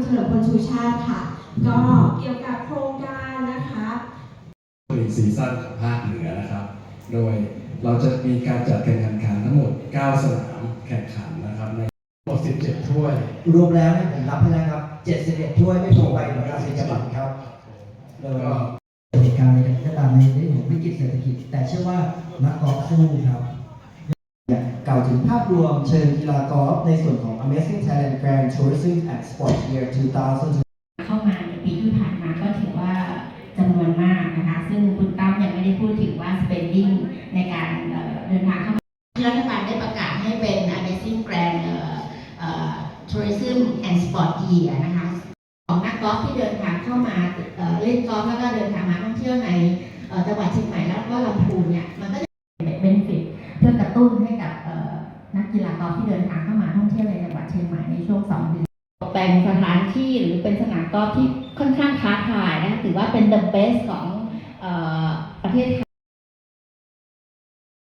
คุณเฉลิมพลชูชาติค่ะ ก็เกี่ยวกับโครงการนะคะเป็นซีซั่นของภาคเหนือนะครับ โดยเราจะมีการจัดการแข่งขันทั้งหมด 9 สนามแข่งขันนะครับในทั้งหมด17 ถ้วย รวมแล้วเนี่ยผมนับให้แล้วครับ71ถ้วยไม่ถูกไปเหมือนกับสิงคโปร์ครับเลยก็เหตุการณ์อะไรก็ตามในเรื่องของวิกฤตเศรษฐกิจ แต่เชื่อว่านักกอล์ฟสู้ครับ กล่าวถึงภาพรวมเชิงกีฬากอล์ฟในส่วนของ Amazing Thailand Grand Tourism and Sport Year 2020เข้ามาในปีที่ผ่านมาก็ถือว่าจำนวนมากนะคะ ซึ่งคุณตั้มยังไม่ได้พูดถึงว่า spending ในการเอ่อเดินทางเข้ามาที่รัฐบาลได้ประกาศให้เป็น Amazing Grand เอ่อเอ่อ Tourism and Sport Year นะคะของนักกอล์ฟที่เดินทางเข้ามาเอ่อเล่นกอล์ฟแล้วก็เดินทางมาท่องเที่ยวในเอ่อจังหวัดเชียงใหม่แล้วก็ลำพูนเนี่ยมันก็จะเป็นเบนฟิตเพื่อกระตุ้นให้กับเอ่อนั กอล์ฟที่เดินทางเข้ามาท่องเที่ยวในจังหวัดเชียงใหม่ในช่วงสองเดือนตกแต่งสถานที่หรือเป็นสนามกอล์ฟที่ค่อนข้างท้าทายนะถือว่าเป็น the best ของออประเทศไทย